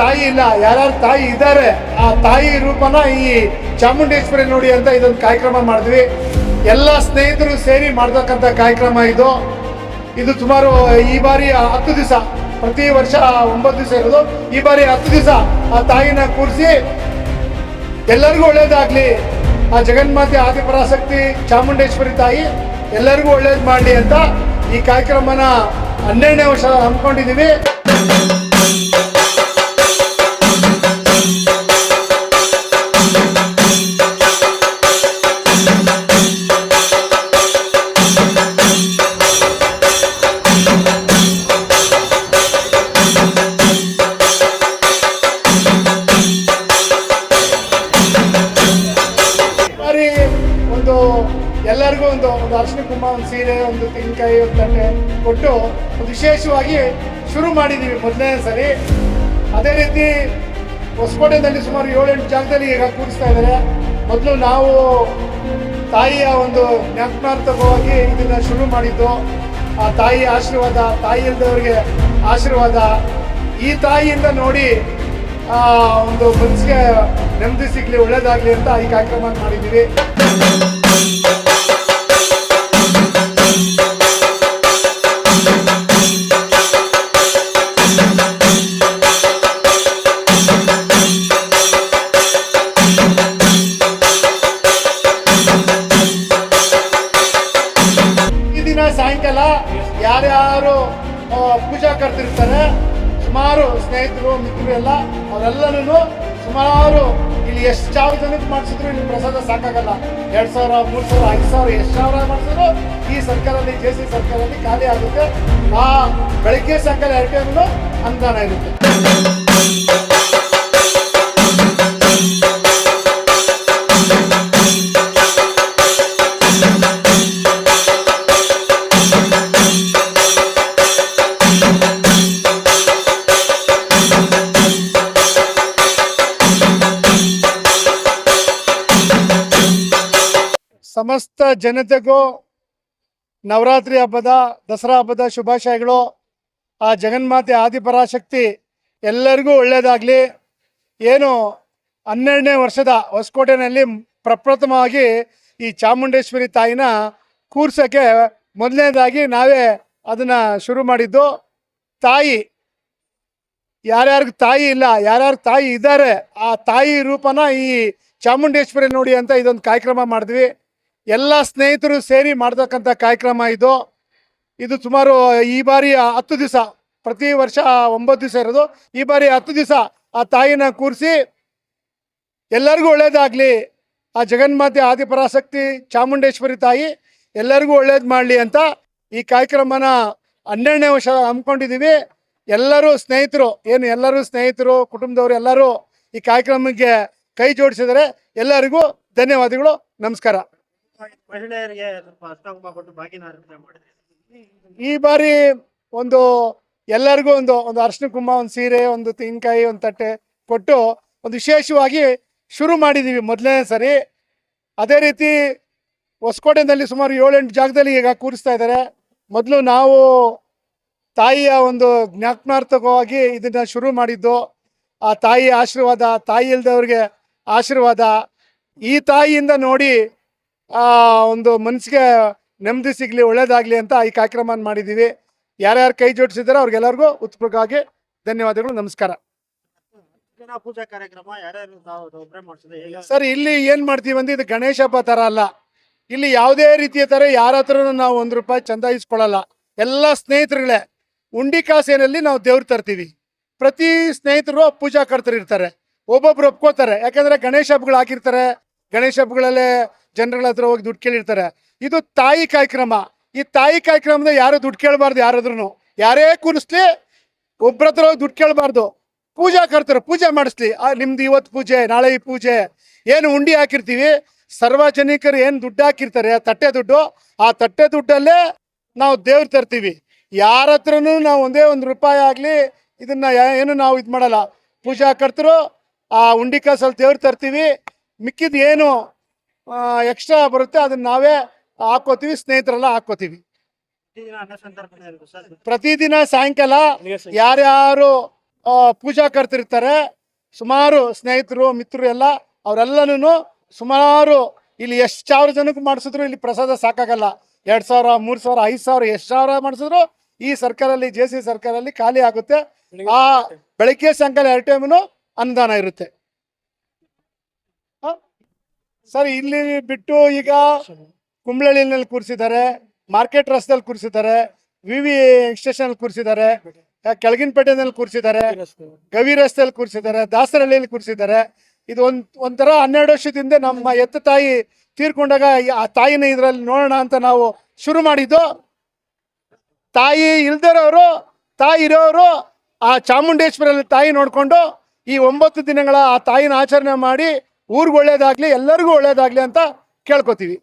ತಾಯಿ ಇಲ್ಲ, ಯಾರ್ಯಾರು ತಾಯಿ ಇದ್ದಾರೆ, ಆ ತಾಯಿ ರೂಪನ ಈ ಚಾಮುಂಡೇಶ್ವರಿ ನೋಡಿ ಅಂತ ಇದೊಂದು ಕಾರ್ಯಕ್ರಮ ಮಾಡಿದ್ವಿ. ಎಲ್ಲ ಸ್ನೇಹಿತರು ಸೇರಿ ಮಾಡ್ತಕ್ಕಂಥ ಕಾರ್ಯಕ್ರಮ ಇದು. ಇದು ಸುಮಾರು ಈ ಬಾರಿ ಹತ್ತು ದಿವಸ, ಪ್ರತಿ ವರ್ಷ ಒಂಬತ್ತು ದಿವಸ ಇರೋದು. ಈ ಬಾರಿ ಹತ್ತು ದಿವಸ ಆ ತಾಯಿನ ಕೂರಿಸಿ ಎಲ್ಲರಿಗೂ ಒಳ್ಳೇದಾಗಲಿ. ಆ ಜಗನ್ಮಾತೆ ಆದಿಪರಾಸಕ್ತಿ ಚಾಮುಂಡೇಶ್ವರಿ ತಾಯಿ, ಎಲ್ಲರಿಗೂ ಒಳ್ಳೇದು ಮಾಡಲಿ ಅಂತ ಈ ಕಾರ್ಯಕ್ರಮನ ಹನ್ನೆರಡನೇ ವರ್ಷ ಹಮ್ಮಿಕೊಂಡಿದ್ದೀವಿ. ಒಂದು ಒಂದು ಸೀರೆ ಒಂದು ತೆಂಗಿನಕಾಯಿ ಒಂದು ತಟ್ಟೆ ಕೊಟ್ಟು ವಿಶೇಷವಾಗಿ ಶುರು ಮಾಡಿದ್ದೀವಿ ಮೊದಲನೇ ಸರಿ. ಅದೇ ರೀತಿ ಹೊಸಕೋಟೆಯಲ್ಲಿ ಸುಮಾರು ಏಳೆಂಟು ಜಾಗದಲ್ಲಿ ಈಗ ಕೂರಿಸ್ತಾ ಇದ್ದಾರೆ. ಮೊದಲು ನಾವು ತಾಯಿಯ ಒಂದು ಜ್ಞಾಪನಾರ್ಥಕವಾಗಿ ಇದನ್ನು ಶುರು ಮಾಡಿದ್ದು. ಆ ತಾಯಿ ಆಶೀರ್ವಾದ, ತಾಯಿ ಇಲ್ದವ್ರಿಗೆ ಆಶೀರ್ವಾದ. ಈ ತಾಯಿಯಿಂದ ನೋಡಿ ಒಂದು ಮನಸ್ಸಿಗೆ ನೆಮ್ಮದಿ ಸಿಗಲಿ, ಒಳ್ಳೇದಾಗಲಿ ಅಂತ ಈ ಕಾರ್ಯಕ್ರಮ ಮಾಡಿದ್ದೀವಿ. ಸುಮಾರು ಸ್ನೇಹಿತರು, ಮಿತ್ರರು ಎಲ್ಲ ಅವರೆಲ್ಲರೂ ಸುಮಾರು ಇಲ್ಲಿ ಎಷ್ಟು ಸಾವಿರ ಜನಕ್ಕೆ ಮಾಡಿಸಿದ್ರು, ಇಲ್ಲಿ ಪ್ರಸಾದ ಸಾಕಾಗಲ್ಲ. ಎರಡು ಸಾವಿರ, ಮೂರು ಸಾವಿರ, ಐದು ಸಾವಿರ, ಎಷ್ಟು ಸಾವಿರ ಮಾಡಿಸಿದ್ರು, ಈ ಸರ್ಕಾರದಲ್ಲಿ, ಜೆ ಸಿ ಸರ್ಕಾರದಲ್ಲಿ ಖಾಲಿ ಆಗುತ್ತೆ. ಆ ಬೆಳಗ್ಗೆ ಸಾಯಂಕಾಲ ಎರಡು ಟೈಮ್ನು ಅನುದಾನ ಇರುತ್ತೆ. ಸಮಸ್ತ ಜನತೆಗೂ ನವರಾತ್ರಿ ಹಬ್ಬದ, ದಸರಾ ಹಬ್ಬದ ಶುಭಾಶಯಗಳು. ಆ ಜಗನ್ಮಾತೆ ಆದಿಪರಾಶಕ್ತಿ ಎಲ್ಲರಿಗೂ ಒಳ್ಳೆಯದಾಗಲಿ. ಏನು ಹನ್ನೆರಡನೇ ವರ್ಷದ ಹೊಸಕೋಟೆಯಲ್ಲಿ ಪ್ರಪ್ರಥಮವಾಗಿ ಈ ಚಾಮುಂಡೇಶ್ವರಿ ತಾಯಿನ ಕೂರ್ಸೋಕ್ಕೆ ಮೊದಲನೇದಾಗಿ ನಾವೇ ಅದನ್ನು ಶುರು ಮಾಡಿದ್ದು. ತಾಯಿ, ಯಾರ್ಯಾರಿಗೆ ತಾಯಿ ಇಲ್ಲ, ಯಾರ್ಯಾರು ತಾಯಿ ಇದ್ದಾರೆ, ಆ ತಾಯಿ ರೂಪನ ಈ ಚಾಮುಂಡೇಶ್ವರಿ ನೋಡಿ ಅಂತ ಇದೊಂದು ಕಾರ್ಯಕ್ರಮ ಮಾಡಿದ್ವಿ. ಎಲ್ಲ ಸ್ನೇಹಿತರು ಸೇರಿ ಮಾಡ್ತಕ್ಕಂಥ ಕಾರ್ಯಕ್ರಮ ಇದು. ಇದು ಸುಮಾರು, ಈ ಬಾರಿ ಹತ್ತು ದಿವಸ, ಪ್ರತಿ ವರ್ಷ ಒಂಬತ್ತು ದಿವಸ ಇರೋದು. ಈ ಬಾರಿ ಹತ್ತು ದಿವಸ ಆ ತಾಯಿನ ಕೂರಿಸಿ ಎಲ್ಲರಿಗೂ ಒಳ್ಳೇದಾಗ್ಲಿ. ಆ ಜಗನ್ಮಾತೆ ಆದಿಪರಾಸಕ್ತಿ ಚಾಮುಂಡೇಶ್ವರಿ ತಾಯಿ ಎಲ್ಲರಿಗೂ ಒಳ್ಳೇದು ಮಾಡಲಿ ಅಂತ ಈ ಕಾರ್ಯಕ್ರಮನ ಹನ್ನೆರಡನೇ ವರ್ಷ ಹಮ್ಮಿಕೊಂಡಿದ್ದೀವಿ. ಎಲ್ಲರೂ ಸ್ನೇಹಿತರು, ಏನು ಎಲ್ಲರೂ ಸ್ನೇಹಿತರು, ಕುಟುಂಬದವರು ಎಲ್ಲರೂ ಈ ಕಾರ್ಯಕ್ರಮಕ್ಕೆ ಕೈ ಜೋಡಿಸಿದರೆ ಎಲ್ಲರಿಗೂ ಧನ್ಯವಾದಗಳು. ನಮಸ್ಕಾರ. ಮಹಿಳೆಯರಿಗೆ ಈ ಬಾರಿ ಒಂದು ಎಲ್ಲರಿಗೂ ಒಂದು ಒಂದು ಅರ್ಶಿನ ಕುಂಭ, ಒಂದು ಸೀರೆ, ಒಂದು ತೆಂಗಿನಕಾಯಿ, ಒಂದು ತಟ್ಟೆ ಕೊಟ್ಟು ಒಂದು ವಿಶೇಷವಾಗಿ ಶುರು ಮಾಡಿದ್ದೀವಿ ಮೊದಲನೇ ಸರಿ. ಅದೇ ರೀತಿ ಹೊಸಕೋಟೆನಲ್ಲಿ ಸುಮಾರು ಏಳೆಂಟು ಜಾಗದಲ್ಲಿ ಈಗ ಕೂರಿಸ್ತಾ ಇದ್ದಾರೆ. ಮೊದಲು ನಾವು ತಾಯಿಯ ಒಂದು ಜ್ಞಾಪನಾರ್ಥಕವಾಗಿ ಇದನ್ನ ಶುರು ಮಾಡಿದ್ದು. ಆ ತಾಯಿ ಆಶೀರ್ವಾದ, ತಾಯಿ ಇಲ್ದವ್ರಿಗೆ ಆಶೀರ್ವಾದ. ಈ ತಾಯಿಯಿಂದ ನೋಡಿ ಆ ಒಂದು ಮನಸ್ಸಿಗೆ ನೆಮ್ಮದಿ ಸಿಗ್ಲಿ ಒಳ್ಳೇದಾಗಲಿ ಅಂತ ಈ ಕಾರ್ಯಕ್ರಮ ಮಾಡಿದ್ದೀವಿ. ಯಾರ್ಯಾರು ಕೈ ಜೋಡಿಸಿದಾರೆ ಅವ್ರಿಗೆಲ್ಲರಿಗೂ ಉತ್ಪೂರ್ವಕವಾಗಿ ಧನ್ಯವಾದಗಳು ನಮಸ್ಕಾರ. ಸರ್ ಇಲ್ಲಿ ಏನ್ ಮಾಡ್ತೀವಿ ಅಂದ್ರೆ ಇದು ಗಣೇಶ ಹಬ್ಬ ತರ ಅಲ್ಲ. ಇಲ್ಲಿ ಯಾವುದೇ ರೀತಿಯ ತರ ಯಾರ ಹತ್ರನೂ ನಾವು ಒಂದು ರೂಪಾಯಿ ಚಂದ ಇಸ್ಕೊಳ್ಳಲ್ಲ ಎಲ್ಲ ಸ್ನೇಹಿತರುಗಳೇ ಉಂಡಿ ಕಾಸೇನಲ್ಲಿ ನಾವು ದೇವ್ರು ತರ್ತೀವಿ. ಪ್ರತಿ ಸ್ನೇಹಿತರು ಪೂಜಾ ಕರ್ತರಿರ್ತಾರೆ ಒಬ್ಬೊಬ್ರು ಒಪ್ಕೋತಾರೆ. ಯಾಕಂದ್ರೆ ಗಣೇಶ ಹಬ್ಬಗಳು ಹಾಕಿರ್ತಾರೆ. ಗಣೇಶ ಹಬ್ಬಗಳಲ್ಲೇ ಜನಗಳ ಹತ್ರ ಹೋಗಿ ದುಡ್ಡು ಕೇಳಿರ್ತಾರೆ. ಇದು ತಾಯಿ ಕಾರ್ಯಕ್ರಮ. ಈ ತಾಯಿ ಕಾರ್ಯಕ್ರಮದ ಯಾರು ದುಡ್ಡು ಕೇಳಬಾರ್ದು ಯಾರಾದ್ರೂ ಯಾರೇ ಕೂರಿಸ್ಲಿ ಒಬ್ರ ಹತ್ರ ಹೋಗಿ ದುಡ್ಡು ಕೇಳಬಾರ್ದು. ಪೂಜಾ ಕರ್ತಾರೆ, ಪೂಜೆ ಮಾಡಿಸ್ಲಿ. ಆ, ನಿಮ್ದು ಇವತ್ತು ಪೂಜೆ, ನಾಳೆ ಈ ಪೂಜೆ. ಏನು ಉಂಡಿ ಹಾಕಿರ್ತೀವಿ? ಸಾರ್ವಜನಿಕರು ಏನು ದುಡ್ಡು ಹಾಕಿರ್ತಾರೆ ತಟ್ಟೆ ದುಡ್ಡು? ಆ ತಟ್ಟೆ ದುಡ್ಡಲ್ಲೇ ನಾವು ದೇವ್ರು ತರ್ತೀವಿ. ಯಾರ ಹತ್ರನು ನಾವು ಒಂದೇ ಒಂದು ರೂಪಾಯಿ ಆಗಲಿ, ಇದನ್ನ ಏನು ನಾವು ಇದು ಮಾಡಲ್ಲ. ಪೂಜಾ ಕರ್ತರು ಆ ಉಂಡಿ ಕಾಸಲ್ಲಿ ದೇವ್ರು ತರ್ತೀವಿ. ಮಿಕ್ಕಿದ ಏನು ಎಕ್ಸ್ಟ್ರಾ ಬರುತ್ತೆ. ಅದನ್ನ ನಾವೇ ಹಾಕೋತೀವಿ, ಸ್ನೇಹಿತರೆಲ್ಲ ಹಾಕೋತೀವಿ. ಪ್ರತಿದಿನ ಸಾಯಂಕಾಲ ಯಾರ್ಯಾರು ಪೂಜಾ ಕರ್ತಿರ್ತಾರೆ, ಸುಮಾರು ಸ್ನೇಹಿತರು, ಮಿತ್ರರು ಎಲ್ಲ ಅವರೆಲ್ಲನೂ ಸುಮಾರು ಇಲ್ಲಿ ಎಷ್ಟು ಸಾವಿರ ಜನಕ್ಕೆ ಮಾಡಿಸಿದ್ರು ಇಲ್ಲಿ ಪ್ರಸಾದ ಸಾಕಾಗಲ್ಲ. ಎರಡು ಸಾವಿರ, ಮೂರು ಸಾವಿರ, ಐದು ಸಾವಿರ, ಎಷ್ಟು ಸಾವಿರ ಮಾಡಿಸಿದ್ರು ಈ ಸರ್ಕಾರಲ್ಲಿ ಜೆ ಸಿ ಸರ್ಕಾರಲ್ಲಿ ಖಾಲಿ ಆಗುತ್ತೆ. ಆ, ಬೆಳಗ್ಗೆ ಸಾಯಂಕಾಲ ಎರಡು ಟೈಮ್ನು ಅನುದಾನ ಇರುತ್ತೆ? ಸರ್, ಇಲ್ಲಿ ಬಿಟ್ಟು ಈಗ ಕುಂಬಳಳ್ಳಿನಲ್ಲಿ ಕೂರಿಸಿದ್ದಾರೆ, ಮಾರ್ಕೆಟ್ ರಸ್ತೆಯಲ್ಲಿ ಕೂರಿಸಿದ್ದಾರೆ, ವಿ ವಿ ಸ್ಟೇಷನ್ ಕೂರಿಸಿದ್ದಾರೆ ಕೆಳಗಿನಪೇಟೆನಲ್ಲಿ ಕೂರಿಸಿದ್ದಾರೆ, ಗವಿ ರಸ್ತೆಯಲ್ಲಿ ಕೂರಿಸಿದ್ದಾರೆ, ದಾಸರಹಳ್ಳಿಯಲ್ಲಿ ಕೂರಿಸಿದ್ದಾರೆ. ಇದು ಒಂದ್, ಒಂಥರ ಹನ್ನೆರಡು ವರ್ಷದಿಂದ ನಮ್ಮ ಎತ್ತ ತಾಯಿ ತೀರ್ಕೊಂಡಾಗ ಆ ತಾಯಿನ ಇದರಲ್ಲಿ ನೋಡೋಣ ಅಂತ ನಾವು ಶುರು ಮಾಡಿದ್ದು. ತಾಯಿ ಇಲ್ದಿರೋರು, ತಾಯಿ ಇರೋರು ಆ ಚಾಮುಂಡೇಶ್ವರಲ್ಲಿ ತಾಯಿ ನೋಡಿಕೊಂಡು ಈ ಒಂಬತ್ತು ದಿನಗಳ ಆ ತಾಯಿನ ಆಚರಣೆ ಮಾಡಿ ಊರಿಗೆ ಒಳ್ಳೇದಾಗಲಿ ಎಲ್ಲರಿಗೂ ಒಳ್ಳೇದಾಗ್ಲಿ ಅಂತ ಕೇಳ್ಕೊತೀವಿ.